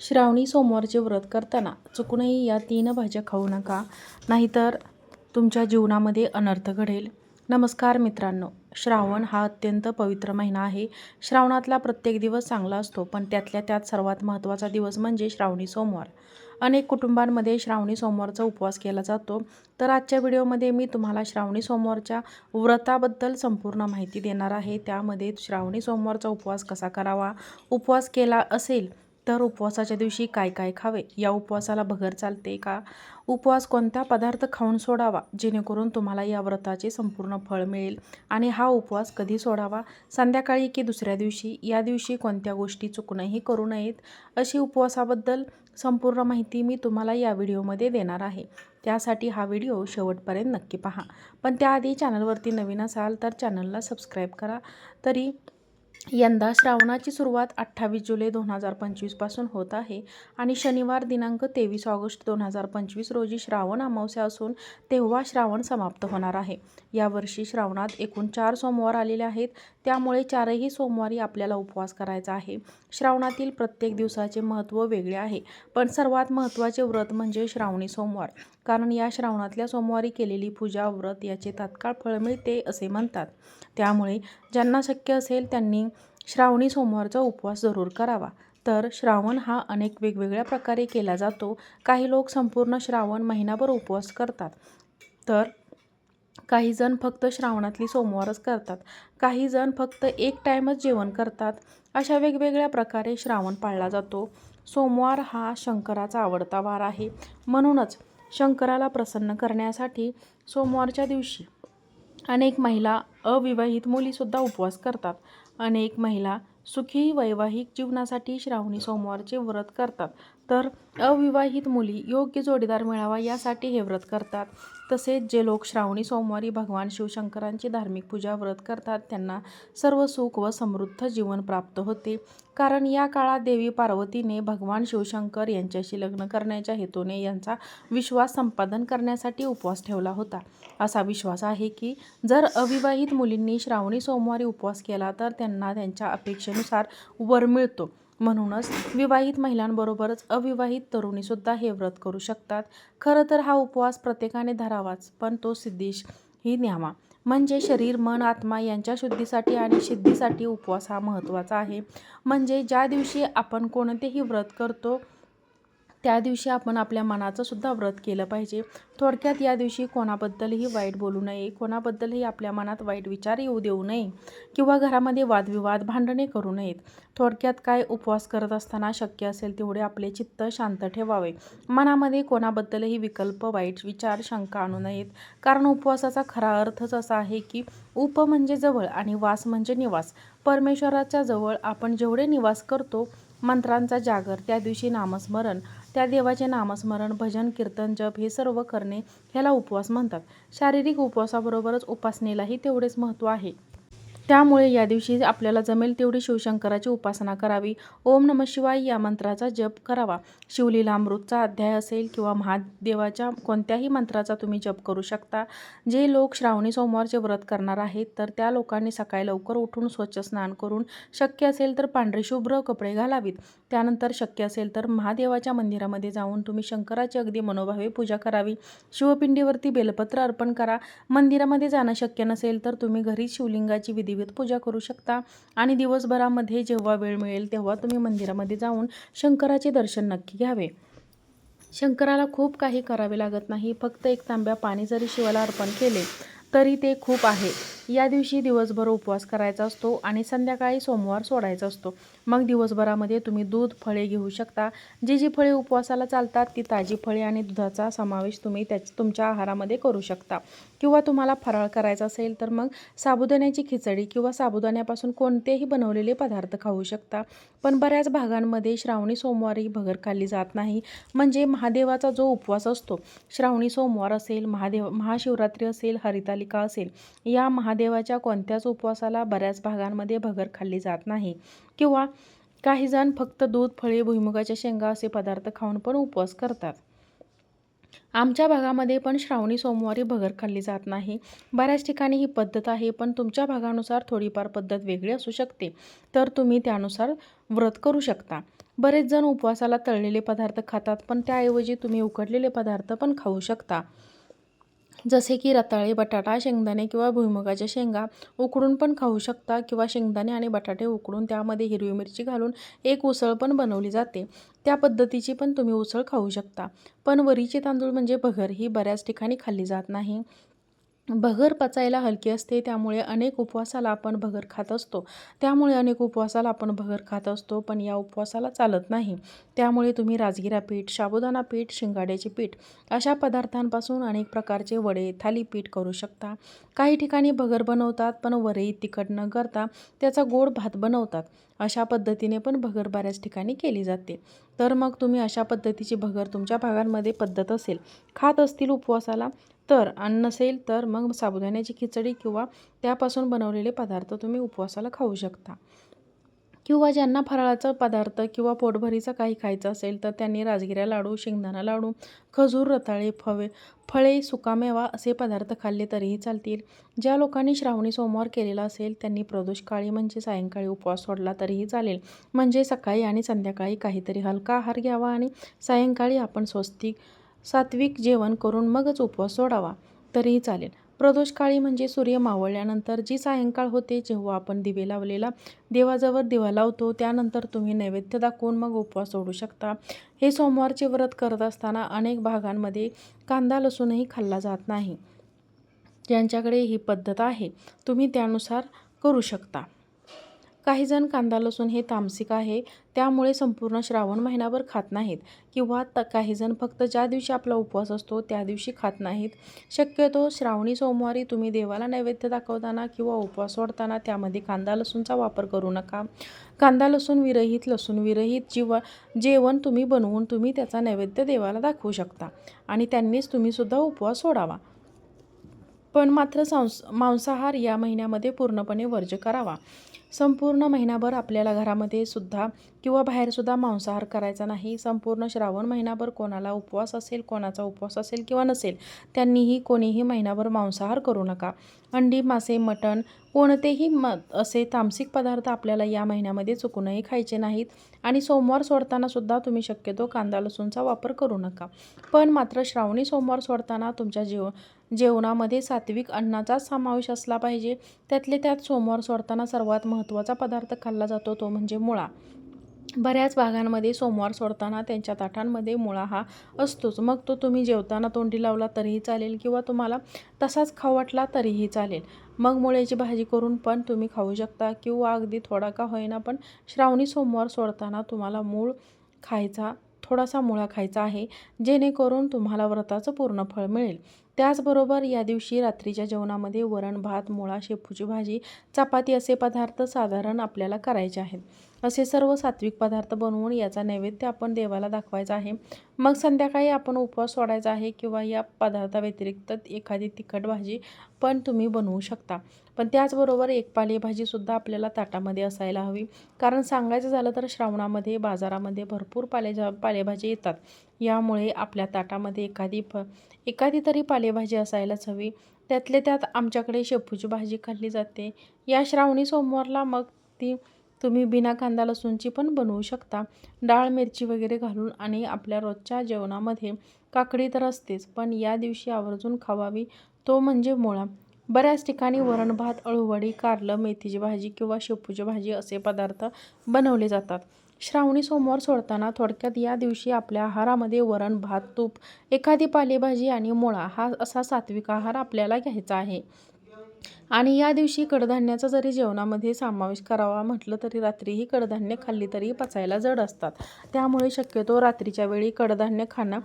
श्रावणी सोमवारचे व्रत करताना चुकूनही या तीन भाज्या खाऊ नका नाहीतर तुमच्या जीवनामध्ये अनर्थ घडेल. नमस्कार मित्रांनो श्रावण हा अत्यंत पवित्र महिना आहे. श्रावणातला प्रत्येक दिवस चांगला असतो पण त्यातल्या त्यात सर्वात महत्त्वाचा दिवस म्हणजे श्रावणी सोमवार. अनेक कुटुंबांमध्ये श्रावणी सोमवारचा उपवास केला जातो तर आजच्या व्हिडिओमध्ये मी तुम्हाला श्रावणी सोमवारच्या व्रताबद्दल संपूर्ण माहिती देणार आहे. त्यामध्ये श्रावणी सोमवारचा उपवास कसा करावा उपवास केला असेल तर उपवासाच्या दिवशी काय काय खावे? या उपवासाला भगर चालते का? उपवास कोणता पदार्थ खाऊन सोडावा? जेणेकरून तुम्हाला या व्रताचे संपूर्ण फळ मिळेल. आणि हा उपवास कधी सोडावा? संध्याकाळी की दुसऱ्या दिवशी? या दिवशी कोणत्या गोष्टी चुकूनही करू नयेत? अशी उपवासाबद्दल संपूर्ण माहिती मी तुम्हाला या व्हिडिओमध्ये देणार आहे. त्यासाठी हा व्हिडिओ शेवटपर्यंत नक्की पहा. पण त्याआधी चॅनलवरती नवीन असाल तर चॅनलला सबस्क्राईब करा. तरी यंदा श्रावणाची सुरुवात अठ्ठावीस जुलै दोन हजार पंचवीसपासून होत आहे आणि शनिवार दिनांक तेवीस ऑगस्ट दोन हजार पंचवीस रोजी श्रावण अमावस्या असून तेव्हा श्रावण समाप्त होणार आहे. यावर्षी श्रावणात एकूण चार सोमवार आलेले आहेत. त्यामुळे चारही सोमवारी आपल्याला उपवास करायचा आहे. श्रावणातील प्रत्येक दिवसाचे महत्त्व वेगळे आहे पण सर्वात महत्त्वाचे व्रत म्हणजे श्रावणी सोमवार. कारण या श्रावणातल्या सोमवारी केलेली पूजा व्रत याचे तात्काळ फळ मिळते असे म्हणतात. त्यामुळे ज्यांना शक्य असेल त्यांनी श्रावणी सोमवारचा उपवास जरूर करावा. तर श्रावण हा अनेक वेगवेगळ्या प्रकारे केला जातो. काही लोक संपूर्ण श्रावण महिनाभर उपवास करतात. तर काही जण फक्त श्रावणातली सोमवारच करतात. काही जण फक्त एक टाईमच जेवण करतात. अशा वेगवेगळ्या प्रकारे श्रावण पाळला जातो. सोमवार हा शंकराचा आवडता वार आहे. म्हणूनच शंकराला प्रसन्न करण्यासाठी सोमवारच्या दिवशी अनेक महिला अविवाहित मुलीसुद्धा उपवास करतात. अनेक महिला सुखी वैवाहिक जीवनासाठी श्रावणी सोमवारचे व्रत करतात. तर अविवाहित मुली योग्य जोडीदार मिळावा यासाठी हे व्रत करतात. तसेच जे लोक श्रावणी सोमवारी भगवान शिवशंकरांची धार्मिक पूजा व्रत करतात त्यांना सर्व सुख व समृद्ध जीवन प्राप्त होते. कारण या काळात देवी पार्वतीने भगवान शिवशंकर यांच्याशी लग्न करण्याच्या हेतूने यांचा विश्वास संपादन करण्यासाठी उपवास ठेवला होता. असा विश्वास आहे की जर अविवाहित मुलींनी श्रावणी सोमवारी उपवास केला तर त्यांना त्यांच्या अपेक्षेनुसार वर मिळतो. म्हणूनच विवाहित महिलांबरोबरच अविवाहित तरुणीसुद्धा हे व्रत करू शकतात. खरं तर हा उपवास प्रत्येकाने धरावाच पण तो सिद्धीश ही न्यावा. म्हणजे शरीर मन आत्मा यांच्या शुद्धीसाठी आणि सिद्धीसाठी उपवास हा महत्त्वाचा आहे. म्हणजे ज्या दिवशी आपण कोणतेही व्रत करतो त्या दिवशी आपण आपल्या मनाचं सुद्धा व्रत केलं पाहिजे. थोडक्यात या दिवशी कोणाबद्दलही वाईट बोलू नये कोणाबद्दलही आपल्या मनात वाईट विचार येऊ देऊ नये किंवा घरामध्ये वादविवाद भांडणे करू नयेत. थोडक्यात काय उपवास करत असताना शक्य असेल तेवढे आपले चित्त शांत ठेवावे. मनामध्ये कोणाबद्दलही विकल्प वाईट विचार शंका आणू नयेत. कारण उपवासाचा खरा अर्थच असा आहे की उप म्हणजे जवळ आणि वास म्हणजे निवास. परमेश्वराच्या जवळ आपण जेवढे निवास करतो मंत्रांचा जागर त्या दिवशी नामस्मरण त्या देवाचे नामस्मरण भजन कीर्तन जप हे सर्व करणे ह्याला उपवास म्हणतात. शारीरिक उपवासाबरोबरच उपासनेलाही तेवढेच महत्त्व आहे. त्यामुळे या दिवशी आपल्याला जमेल तेवढी शिवशंकराची उपासना करावी. ओम नम शिवाय या मंत्राचा जप करावा. शिवलीला अमृतचा अध्याय असेल किंवा महादेवाच्या कोणत्याही मंत्राचा तुम्ही जप करू शकता. जे लोक श्रावणी सोमवारचे व्रत करणार आहेत तर त्या लोकांनी सकाळी लवकर उठून स्वच्छ स्नान करून शक्य असेल तर पांढरे शुभ्र कपडे घालावीत. त्यानंतर शक्य असेल तर महादेवाच्या मंदिरामध्ये जाऊन तुम्ही शंकराची अगदी मनोभावे पूजा करावी. शिवपिंडीवरती बेलपत्र अर्पण करा. मंदिरामध्ये जाणं शक्य नसेल तर तुम्ही घरी शिवलिंगाची विधिवत पूजा करू शकता. आणि दिवसभरामध्ये जेव्हा वेळ मिळेल तेव्हा तुम्ही मंदिरामध्ये जाऊन शंकराचे दर्शन नक्की घ्यावे. शंकराला खूप काही करावे लागत नाही. फक्त एक तांब्या पाणी जरी शिवाला अर्पण केले तरी ते खूप आहे. या दिवशी दिवसभर उपवास करायचा असतो आणि संध्याकाळी सोमवार सोडायचा असतो. मग दिवसभरामध्ये तुम्ही दूध फळे घेऊ शकता. जी जी फळे उपवासाला चालतात ती ताजी फळे आणि दुधाचा समावेश तुम्ही त्याच तुमच्या आहारामध्ये करू शकता. किंवा तुम्हाला फराळ करायचा असेल तर मग साबुदाण्याची खिचडी किंवा साबुदाण्यापासून कोणतेही बनवलेले पदार्थ खाऊ शकता. पण बऱ्याच भागांमध्ये श्रावणी सोमवारी भगर खाल्ली जात नाही. म्हणजे महादेवाचा जो उपवास असतो श्रावणी सोमवार असेल महादेव महाशिवरात्री असेल हरितालिका असेल या महादेवाच्या कोणत्याच उपवासाला बऱ्याच भागांमध्ये भगर खाल्ली जात नाही. किंवा काही जण फक्त दूध फळे भुईमुगाच्या शेंगा असे पदार्थ खाऊन पण उपवास करतात. आमच्या भागामध्ये पण श्रावणी सोमवारी भगर खाल्ली जात नाही. बऱ्याच ठिकाणी ही पद्धत आहे पण तुमच्या भागानुसार थोडीफार पद्धत वेगळी असू शकते. तर तुम्ही त्यानुसार व्रत करू शकता. बरेच जण उपवासाला तळलेले पदार्थ खातात पण त्याऐवजी तुम्ही उकडलेले पदार्थ पण खाऊ शकता. जसे की रताळे बटाटा शेंगदाणे किंवा भुईमुगाच्या शेंगा उकडून पण खाऊ शकता किंवा शेंगदाणे आणि बटाटे उकडून त्यामध्ये हिरवी मिरची घालून एक उसळ पण बनवली जाते. त्या पद्धतीची पण तुम्ही उसळ खाऊ शकता. पण वरीचे तांदूळ म्हणजे भगर ही बऱ्याच ठिकाणी खाल्ली जात नाही. भगर पचायला हलकी असते त्यामुळे अनेक उपवासाला आपण भगर खात असतो. त्यामुळे अनेक उपवासाला आपण भगर खात असतो पण या उपवासाला चालत नाही. त्यामुळे तुम्ही राजगिरा पीठ साबुदाणा पीठ शिंगाड्याचे पीठ अशा पदार्थांपासून अनेक प्रकारचे वडे थालीपीठ करू शकता. काही ठिकाणी भगर बनवतात पण वरई तिखट न करता त्याचा गोड भात बनवतात. अशा पद्धतीने पण भगर बऱ्याच ठिकाणी केली जाते. तर मग तुम्ही अशा पद्धतीची भगर तुमच्या भागांमध्ये पद्धत असेल. खात असतील उपवासाला तर अन्न नसेल तर मग साबुदाण्याची खिचडी किंवा त्यापासून बनवलेले पदार्थ तुम्ही उपवासाला खाऊ शकता. किंवा ज्यांना फराळाचा पदार्थ किंवा पोटभरीचा काही खायचं असेल तर त्यांनी राजगिऱ्या लाडू शेंगदाणा लाडू खजूर रताळे फवे फळे सुकामेवा असे पदार्थ खाल्ले तरीही चालतील. ज्या लोकांनी श्रावणी सोमवार केलेला असेल त्यांनी प्रदोष काळी म्हणजे सायंकाळी उपवास सोडला तरीही चालेल. म्हणजे सकाळी आणि संध्याकाळी काहीतरी हलका आहार घ्यावा आणि सायंकाळी आपण स्वस्तिक सात्विक जेवण करून मगच उपवास सोडावा तरीही चालेल. प्रदोषकाळी म्हणजे सूर्य मावळल्यानंतर जी सायंकाळ होते जेव्हा आपण दिवे लावलेला देवाजवळ दिवा लावतो त्यानंतर तुम्ही नैवेद्य दाखवून मग उपवास सोडू शकता. हे सोमवारचे व्रत करत असताना अनेक भागांमध्ये कांदा लसूणही खाल्ला जात नाही. ज्यांच्याकडे ही पद्धत आहे तुम्ही त्यानुसार करू शकता. काहीजण कांदा लसूण हे तामसिक आहे. त्यामुळे संपूर्ण श्रावण महिनाभर खात नाहीत. किंवा त काहीजण फक्त ज्या दिवशी आपला उपवास असतो त्या दिवशी खात नाहीत. शक्यतो श्रावणी सोमवारी तुम्ही देवाला नैवेद्य दाखवताना किंवा उपवास सोडताना त्यामध्ये कांदा लसूणचा वापर करू नका. कांदा लसूण विरहित लसूण विरहित जीव जेवण तुम्ही बनवून तुम्ही त्याचा नैवेद्य देवाला दाखवू शकता. आणि त्यांनीच तुम्हीसुद्धा उपवास सोडावा. पण मात्र सांस मांसाहार या महिन्यामध्ये पूर्णपणे वर्ज करावा. संपूर्ण महिनाभर आपल्याला घरामध्ये सुद्धा किंवा बाहेरसुद्धा मांसाहार करायचा नाही. संपूर्ण श्रावण महिनाभर कोणाला उपवास असेल कोणाचा उपवास असेल किंवा नसेल त्यांनीही कोणीही महिनाभर मांसाहार करू नका. अंडी मासे मटण कोणतेही म असे तामसिक पदार्थ आपल्याला या महिन्यामध्ये चुकूनही खायचे नाहीत आणि सोमवार सोडताना सुद्धा तुम्ही शक्यतो कांदा लसूणचा वापर करू नका. पण मात्र श्रावणी सोमवार सोडताना तुमच्या जीव जेवणामध्ये सात्विक अन्नाचाच समावेश असला पाहिजे. त्यातले त्यात सोमवार सोडताना सर्वात महत्त्वाचा पदार्थ खाल्ला जातो तो म्हणजे मुळा. बऱ्याच भागांमध्ये सोमवार सोडताना त्यांच्या ताटांमध्ये मुळा हा असतोच. मग तो तुम्ही जेवताना तोंडी लावला तरीही चालेल किंवा तुम्हाला तसाच खाऊ वाटला तरीही चालेल. मग मुळ्याची भाजी करून पण तुम्ही खाऊ शकता किंवा अगदी थोडा का होईना पण श्रावणी सोमवार सोडताना तुम्हाला मूळ खायचा थोडासा मुळा खायचा आहे जेणेकरून तुम्हाला व्रताचं पूर्ण फळ मिळेल. त्याचबरोबर या दिवशी रात्रीच्या जेवणामध्ये वरण भात मुळा शेपूची भाजी चपाती असे पदार्थ साधारण आपल्याला करायचे आहेत. असे सर्व सात्विक पदार्थ बनवून याचा नैवेद्य आपण देवाला दाखवायचा आहे. मग संध्याकाळी आपण उपवास सोडायचा आहे किंवा या पदार्थाव्यतिरिक्त एखादी तिखट भाजी पण तुम्ही बनवू शकता. पण त्याचबरोबर एक पालेभाजीसुद्धा आपल्याला ताटामध्ये असायला हवी. कारण सांगायचं झालं तर श्रावणामध्ये बाजारामध्ये भरपूर पालेजा पालेभाजी येतात. यामुळे आपल्या ताटामध्ये एखादी फ एखादी तरी पालेभाजी असायलाच हवी. त्यातले त्यात आमच्याकडे शेपूची भाजी खाल्ली जाते. या श्रावणी सोमवारला मग ती तुम्ही बिना कांदा लसूणची पण बनवू शकता. डाळ मिरची वगैरे घालून आणि आपल्या रोजच्या जेवणामध्ये काकडी तर असतेच पण या दिवशी आवर्जून खावावी. तो म्हणजे मुळा. बऱ्याच ठिकाणी वरण भात अळूवडी कारलं मेथीची भाजी किंवा शेपूची भाजी असे पदार्थ बनवले जातात. श्रावणी सोमवार सोडताना थोडक्यात या दिवशी आपल्या आहारामध्ये वरण भात तूप एखादी पालेभाजी आणि मुळा हा असा सात्विक आहार आपल्याला घ्यायचा आहे. आणि या दिवशी कडधान्याचा जरी जेवणामध्ये समावेश करावा म्हटलं तरी रात्रीही कडधान्य खाल्ली तरी पचायला जड असतात. त्यामुळे शक्यतो रात्रीच्या वेळी कडधान्य खाणं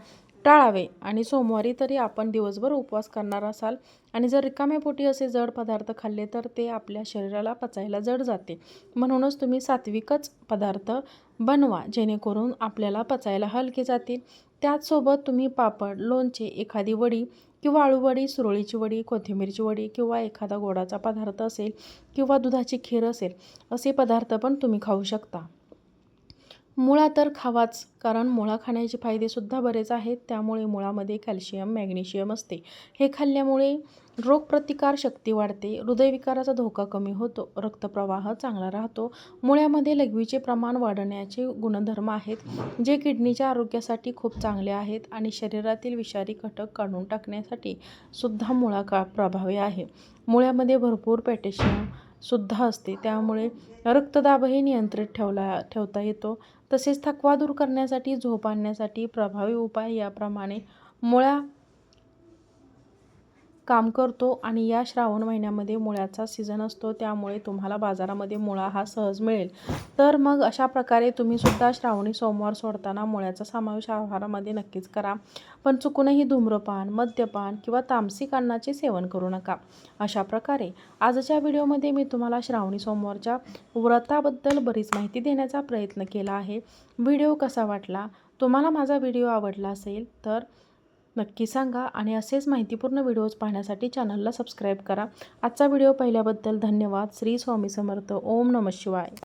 टाळावे. आणि सोमवारी तरी आपण दिवसभर उपवास करणार असाल. आणि जर रिकाम्या पोटी असे जड पदार्थ खाल्ले तर ते आपल्या शरीराला पचायला जड जाते. म्हणूनच तुम्ही सात्विकच पदार्थ बनवा जेणेकरून आपल्याला पचायला हलके जातील. त्याचसोबत तुम्ही पापड लोणचे एखादी वडी किंवा आळूवडी सुरळीची वडी कोथिंबीरची वडी किंवा एखादा गोडाचा पदार्थ असेल किंवा दुधाची खीर असेल असे पदार्थ पण तुम्ही खाऊ शकता. मुळा तर खावाच कारण मुळा खाण्याचे फायदेसुद्धा बरेच आहेत. त्यामुळे मुळामध्ये कॅल्शियम मॅग्नेशियम असते. हे खाल्ल्यामुळे रोगप्रतिकार शक्ती वाढते हृदयविकाराचा धोका कमी होतो रक्तप्रवाह चांगला राहतो. मुळ्यामध्ये लघवीचे प्रमाण वाढवण्याचे गुणधर्म आहेत जे किडनीच्या आरोग्यासाठी खूप चांगले आहेत आणि शरीरातील विषारी घटक काढून टाकण्यासाठी सुद्धा मुळा का प्रभावी आहे. मुळ्यामध्ये भरपूर पॅटेशियम सुद्धा असते. त्यामुळे रक्तदाबही नियंत्रित ठेवला ठेवता येतो. तसेच थकवा दूर करण्यासाठी झोप आणण्यासाठी प्रभावी उपाय याप्रमाणे मुळा काम करतो आणि या श्रावण महिन्यामध्ये मुळ्याचा सीझन असतो त्यामुळे तुम्हाला बाजारामध्ये मुळा हा सहज मिळेल. तर मग अशा प्रकारे तुम्ही सुद्धा श्रावणी सोमवार सोडताना मुळ्याचा समावेश आहारामध्ये नक्कीच करा. पण चुकूनही धूम्रपान मद्यपान किंवा तामसिक अन्नाचे सेवन करू नका. अशा प्रकारे आजच्या व्हिडिओमध्ये मी तुम्हाला श्रावणी सोमवारच्या व्रताबद्दल बरीच माहिती देण्याचा प्रयत्न केला आहे. व्हिडिओ कसा वाटला? तुम्हाला माझा व्हिडिओ आवडला असेल तर नक्की सांगा आणि असेच माहितीपूर्ण व्हिडिओज पाहण्यासाठी चॅनलला सबस्क्राईब करा. आजचा व्हिडिओ पाहिल्याबद्दल धन्यवाद. श्री स्वामी समर्थ. ओम नम शिवाय.